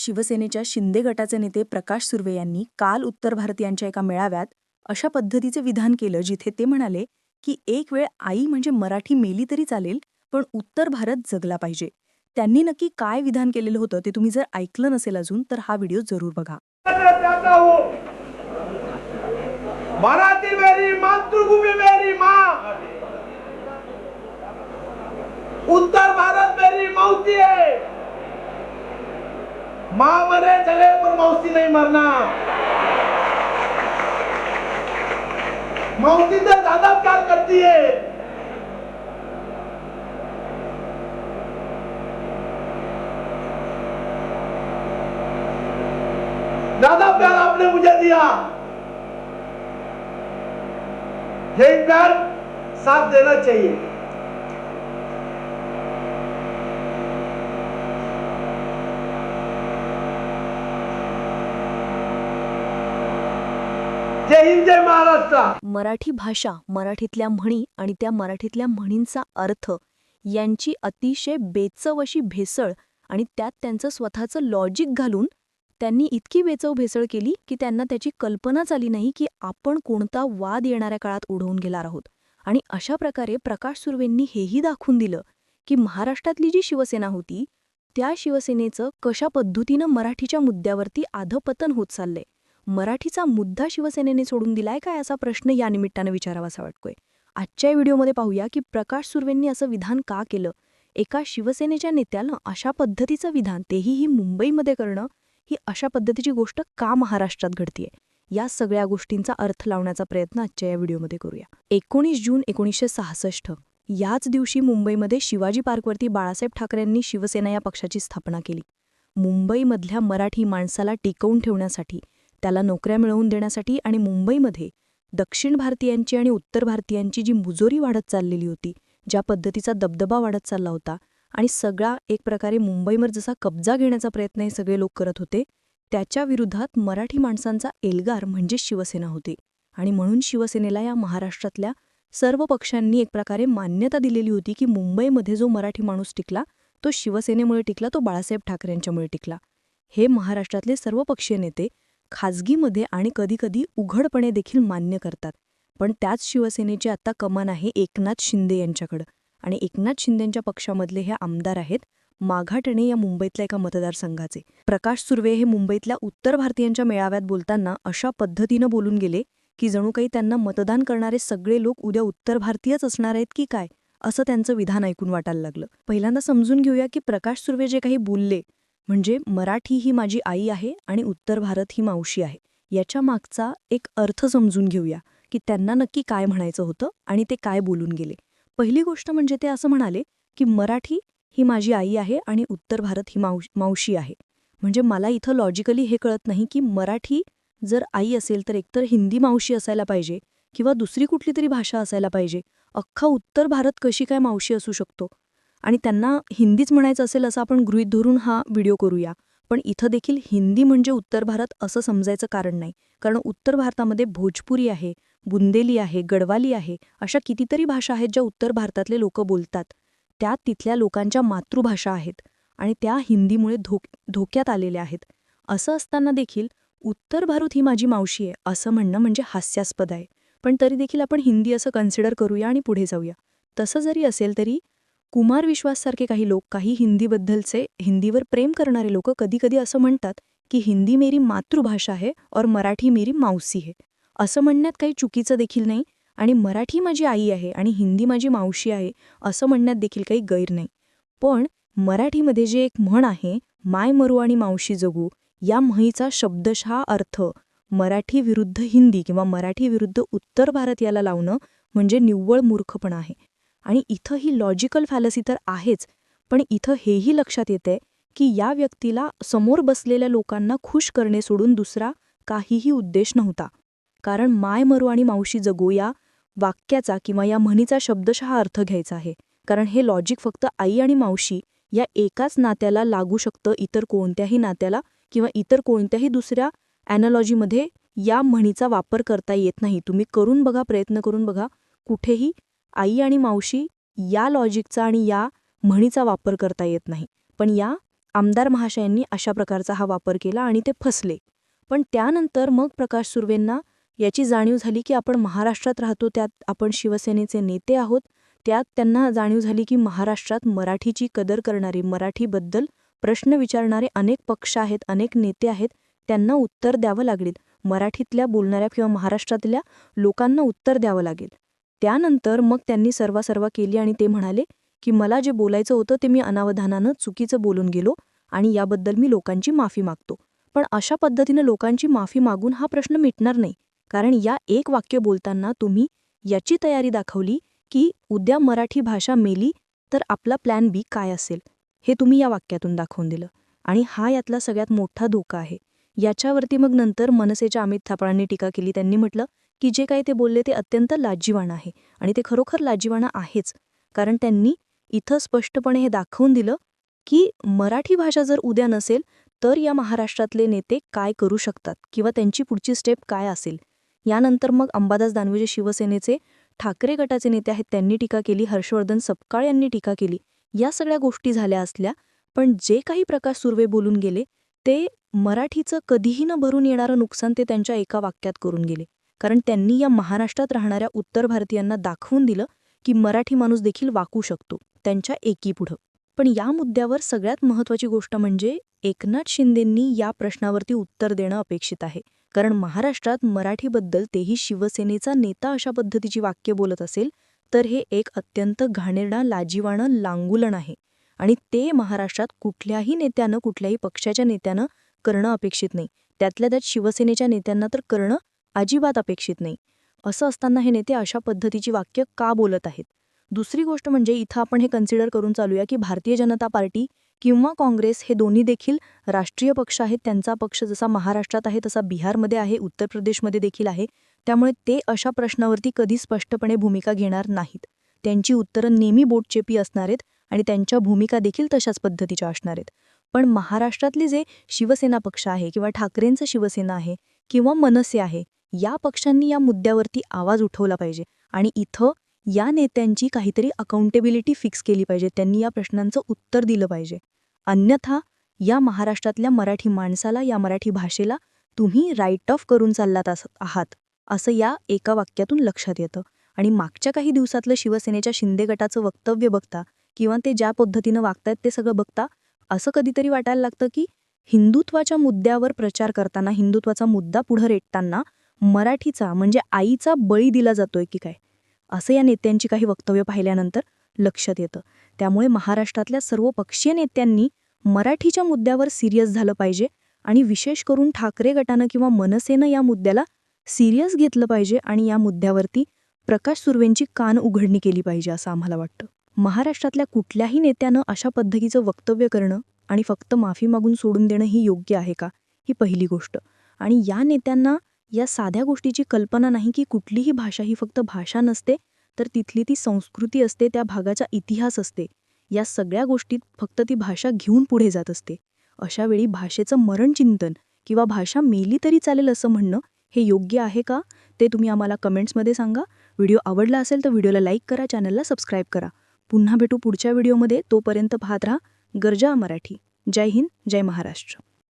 शिवसेनेच्या शिंदे गटाचे नेते प्रकाश सुर्वे यांनी काल उत्तर भारतीयांच्या एका मेळाव्यात अशा पद्धतीचे विधान केलं जिथे ते म्हणाले की एक वेळ आई म्हणजे मराठी मेली तरी चालेल पण उत्तर भारत जगला पाहिजे. त्यांनी नक्की काय विधान केलेलं होतं ते तुम्ही जर ऐकलं नसेल अजून तर हा व्हिडिओ जरूर बघा. मराठी मेरी मातृभूमी मेरी माँ. उत्तर भारत मेरी मौती है. माँ मरे चले पर मौसी नहीं मरना। मौसी से ज़्यादा प्यार करती है। ज़्यादा प्यार आपने मुझे दिया। यही प्यार साथ देना चाहिए। जय महाराष्ट्र. मराठी भाषा मराठीतल्या म्हणी आणि त्या मराठीतल्या म्हणींचा अर्थ यांची अतिशय बेचव अशी भेसळ आणि त्यात त्यांचं स्वतःचं लॉजिक घालून त्यांनी इतकी बेचव भेसळ केली की त्यांना त्याची कल्पनाच आली नाही की आपण कोणता वाद येणाऱ्या काळात उडवून घेणार आहोत. आणि अशा प्रकारे प्रकाश सुर्वेंनी हेही दाखवून दिलं की महाराष्ट्रातली जी शिवसेना होती त्या शिवसेनेचं कशा पद्धतीनं मराठीच्या मुद्द्यावरती आधपतन होत चाललंय. मराठीचा मुद्दा शिवसेनेने सोडून दिलाय काय असा प्रश्न या निमित्तानं विचारावासा वाटतोय. आजच्या व्हिडिओमध्ये पाहूया की प्रकाश सुर्वेंनी असं विधान का केलं? एका शिवसेनेच्या नेत्यानं अशा पद्धतीचं विधान तेही ही मुंबईमध्ये करणं ही अशा पद्धतीची गोष्ट का महाराष्ट्रात घडतीये? या सगळ्या गोष्टींचा अर्थ लावण्याचा प्रयत्न आजच्या या व्हिडिओमध्ये करूया. एकोणीस जून एकोणीसशे सहासष्ट याच दिवशी मुंबईमध्ये शिवाजी पार्कवरती बाळासाहेब ठाकरेंनी शिवसेना या पक्षाची स्थापना केली. मुंबईमधल्या मराठी माणसाला टिकवून ठेवण्यासाठी त्याला नोकऱ्या मिळवून देण्यासाठी आणि मुंबईमध्ये दक्षिण भारतीयांची आणि उत्तर भारतीयांची जी मुजोरी वाढत चाललेली होती ज्या पद्धतीचा दबदबा वाढत चालला होता आणि सगळा एक प्रकारे मुंबईवर जसा कब्जा घेण्याचा प्रयत्न हे सगळे लोक करत होते त्याच्या विरोधात मराठी माणसांचा एल्गार म्हणजे शिवसेना होती. आणि म्हणून शिवसेनेला या महाराष्ट्रातल्या सर्व पक्षांनी एक प्रकारे मान्यता दिलेली होती की मुंबईमध्ये जो मराठी माणूस टिकला तो शिवसेनेमुळे टिकला तो बाळासाहेब ठाकरे यांच्यामुळे टिकला. हे महाराष्ट्रातले सर्व पक्षीय नेते खाजगीमध्ये आणि कधीकधी उघडपणे देखील मान्य करतात. पण त्याच शिवसेनेची आता कमान आहे एकनाथ शिंदे यांच्याकडं. आणि एकनाथ शिंदेंच्या पक्षामधले हे आमदार आहेत माघाटणे या मुंबईतल्या एका मतदारसंघाचे. प्रकाश सुर्वे हे मुंबईतल्या उत्तर भारतीयांच्या मेळाव्यात बोलताना अशा पद्धतीनं बोलून गेले की जणू काही त्यांना मतदान करणारे सगळे लोक उद्या उत्तर भारतीयच असणार आहेत की काय असं त्यांचं विधान ऐकून वाटायला लागलं. पहिल्यांदा समजून घेऊया की प्रकाश सुर्वे जे काही बोलले म्हणजे मराठी ही माझी आई आहे आणि उत्तर भारत ही मावशी आहे. याच्या मागचा एक अर्थ समजून घेऊया की त्यांना नक्की काय म्हणायचं होतं आणि ते काय बोलून गेले. पहिली गोष्ट म्हणजे ते असं म्हणाले की मराठी ही माझी आई आहे आणि उत्तर भारत ही मावश मावशी आहे. म्हणजे मला इथं लॉजिकली हे कळत नाही की मराठी जर आई असेल तर एकतर हिंदी मावशी असायला पाहिजे किंवा दुसरी कुठली तरी भाषा असायला पाहिजे. अख्खा उत्तर भारत कशी काय मावशी असू शकतो? आणि त्यांना हिंदीच म्हणायचं असेल असं आपण गृहीत धरून हा व्हिडिओ करूया. पण इथं देखील हिंदी म्हणजे उत्तर भारत असं समजायचं कारण नाही. कारण उत्तर भारतामध्ये भोजपुरी आहे बुंदेली आहे गडवाली आहे अशा कितीतरी भाषा आहेत ज्या उत्तर भारतातले लोक बोलतात. त्या तिथल्या लोकांच्या मातृभाषा आहेत आणि त्या हिंदीमुळे धोक धोक्यात आलेल्या आहेत. असं असताना देखील उत्तर भारत ही माझी मावशी आहे असं म्हणणं म्हणजे हास्यास्पद आहे. पण तरी देखील आपण हिंदी असं कन्सिडर करूया आणि पुढे जाऊया. तसं जरी असेल तरी कुमार विश्वाससारखे काही लोक काही हिंदीबद्दलचे हिंदीवर प्रेम करणारे लोक कधीकधी असं म्हणतात की हिंदी मेरी मातृभाषा आहे और मराठी मेरी मावसी आहे असं म्हणण्यात काही चुकीचं देखील नाही आणि मराठी माझी आई आहे आणि हिंदी माझी मावशी आहे असं म्हणण्यात देखील काही गैर नाही. पण मराठीमध्ये जे एक म्हण आहे माय मरू आणि मावशी जगू या म्हणीचा शब्दशः अर्थ मराठी विरुद्ध हिंदी किंवा मराठी विरुद्ध उत्तर भारत याला लावणं म्हणजे निव्वळ मूर्खपणा आहे. आणि इथं ही लॉजिकल फॅलसी तर आहेच पण इथं हेही लक्षात येते की या व्यक्तीला समोर बसलेल्या लोकांना खुश करणे सोडून दुसरा काहीही उद्देश नव्हता. कारण माय मरू आणि मावशी जगू या वाक्याचा किंवा या म्हणीचा शब्दशः अर्थ घ्यायचा आहे. कारण हे लॉजिक फक्त आई आणि मावशी या एकाच नात्याला लागू शकतं इतर कोणत्याही नात्याला किंवा इतर कोणत्याही दुसऱ्या ॲनॉलॉजीमध्ये या म्हणीचा वापर करता येत नाही. तुम्ही करून बघा प्रयत्न करून बघा कुठेही आई आणि मावशी या लॉजिकचा आणि या म्हणीचा वापर करता येत नाही. पण या आमदार महाशयांनी अशा प्रकारचा हा वापर केला आणि ते फसले. पण त्यानंतर मग प्रकाश सुर्वेंना याची जाणीव झाली की आपण महाराष्ट्रात राहतो त्यात आपण शिवसेनेचे नेते आहोत त्यात त्यांना जाणीव झाली की महाराष्ट्रात मराठीची कदर करणारी मराठीबद्दल प्रश्न विचारणारे अनेक पक्ष आहेत अनेक नेते आहेत त्यांना उत्तर द्यावं लागेल. मराठीतल्या बोलणाऱ्या किंवा महाराष्ट्रातल्या लोकांना उत्तर द्यावं लागेल. त्यानंतर मग त्यांनी सर्वासर्वा केली आणि ते म्हणाले की मला जे बोलायचं होतं ते मी अनावधानानं चुकीचं बोलून गेलो आणि याबद्दल मी लोकांची माफी मागतो. पण अशा पद्धतीनं लोकांची माफी मागून हा प्रश्न मिटणार नाही. कारण या एक वाक्य बोलताना तुम्ही याची तयारी दाखवली की उद्या मराठी भाषा मेली तर आपला प्लॅन बी काय असेल? हे तुम्ही या वाक्यातून दाखवून दिलं. आणि हा यातला सगळ्यात मोठा धोका आहे. याच्यावरती मग नंतर मनसेच्या अमित थापळांनी टीका केली. त्यांनी म्हटलं की जे काही ते बोलले ते अत्यंत लाजीवाणं आहे आणि ते खरोखर लाजीवाणं आहेच. कारण त्यांनी इथं स्पष्टपणे हे दाखवून दिलं की मराठी भाषा जर उद्या नसेल तर या महाराष्ट्रातले नेते काय करू शकतात किंवा त्यांची पुढची स्टेप काय असेल? यानंतर मग अंबादास दानवे जे शिवसेनेचे ठाकरे गटाचे नेते आहेत त्यांनी टीका केली हर्षवर्धन सपकाळ यांनी टीका केली. या सगळ्या गोष्टी झाल्या असल्या पण जे काही प्रकाश सुर्वे बोलून गेले ते मराठीचं कधीही न भरून येणारं नुकसान ते त्यांच्या एका वाक्यात करून गेले. कारण त्यांनी या महाराष्ट्रात राहणाऱ्या उत्तर भारतीयांना दाखवून दिलं की मराठी माणूस देखील वाकू शकतो त्यांच्या एकीपुढं. पण या मुद्द्यावर सगळ्यात महत्त्वाची गोष्ट म्हणजे एकनाथ शिंदेंनी या प्रश्नावरती उत्तर देणं अपेक्षित आहे. कारण महाराष्ट्रात मराठीबद्दल तेही शिवसेनेचा नेता अशा पद्धतीची वाक्य बोलत असेल तर हे एक अत्यंत घाणेरडा लाजिवाणं लांगुलन आहे. आणि ते महाराष्ट्रात कुठल्याही नेत्यानं कुठल्याही पक्षाच्या नेत्यानं करणं अपेक्षित नाही. त्यातल्या त्यात शिवसेनेच्या नेत्यांना तर करणं अजिबात अपेक्षित नाही. असं असताना हे नेते अशा पद्धतीची वाक्य का बोलत आहेत? दुसरी गोष्ट म्हणजे इथं आपण हे कन्सिडर करून चालूया की भारतीय जनता पार्टी किंवा काँग्रेस हे दोन्ही देखील राष्ट्रीय पक्ष आहेत. त्यांचा पक्ष जसा महाराष्ट्रात आहे तसा बिहारमध्ये आहे उत्तर प्रदेशमध्ये देखील आहे. त्यामुळे ते अशा प्रश्नावरती कधी स्पष्टपणे भूमिका घेणार नाहीत. त्यांची उत्तरं नेहमी बोटचेपी असणार आहेत आणि त्यांच्या भूमिका देखील तशाच पद्धतीच्या असणार आहेत. पण महाराष्ट्रातले जे शिवसेना पक्ष आहे किंवा ठाकरेंचं शिवसेना आहे किंवा मनसे आहे या पक्षांनी या मुद्द्यावरती आवाज उठवला पाहिजे. आणि इथं या नेत्यांची काहीतरी अकाउंटेबिलिटी फिक्स केली पाहिजे. त्यांनी या प्रश्नांचं उत्तर दिलं पाहिजे. अन्यथा या महाराष्ट्रातल्या मराठी माणसाला या मराठी भाषेला तुम्ही राईट ऑफ करून चाललात आहात. असं या एका वाक्यातून लक्षात येतं. आणि मागच्या काही दिवसातलं शिवसेनेच्या शिंदे गटाचं वक्तव्य बघता किंवा ते ज्या पद्धतीनं वागतायत ते सगळं बघता असं कधीतरी वाटायला लागतं की हिंदुत्वाच्या मुद्द्यावर प्रचार करताना हिंदुत्वाचा मुद्दा पुढं रेटताना मराठीचा म्हणजे आईचा बळी दिला जातोय की काय? असं या नेत्यांची काही वक्तव्य पाहिल्यानंतर लक्षात येतं. त्यामुळे महाराष्ट्रातल्या सर्व पक्षीय नेत्यांनी मराठीच्या मुद्द्यावर सिरियस झालं पाहिजे आणि विशेष करून ठाकरे गटानं किंवा मनसेनं या मुद्द्याला सिरियस घेतलं पाहिजे आणि या मुद्द्यावरती प्रकाश सुर्वेंची कान उघडणी केली पाहिजे असं आम्हाला वाटतं. महाराष्ट्रातल्या कुठल्याही नेत्यानं अशा पद्धतीचं वक्तव्य करणं आणि फक्त माफी मागून सोडून देणं ही योग्य आहे का? ही पहिली गोष्ट. आणि या नेत्यांना या साध्या गोष्टीची कल्पना नाही की कुठलीही भाषा ही फक्त भाषा नसते तर तिथली ती संस्कृती असते त्या भागाचा इतिहास असते. या सगळ्या गोष्टीत फक्त ती भाषा घेऊन पुढे जात असते. अशा वेळी भाषेचं मरणचिंतन किंवा भाषा मेली तरी चालेल असं म्हणणं हे योग्य आहे का? ते तुम्ही आम्हाला कमेंट्समध्ये सांगा. व्हिडिओ आवडला असेल तर व्हिडिओला लाईक करा चॅनलला सबस्क्राईब करा. पुन्हा भेटू पुढच्या व्हिडिओमध्ये. तोपर्यंत पाहत राहा गरजा मराठी. जय हिंद जय महाराष्ट्र.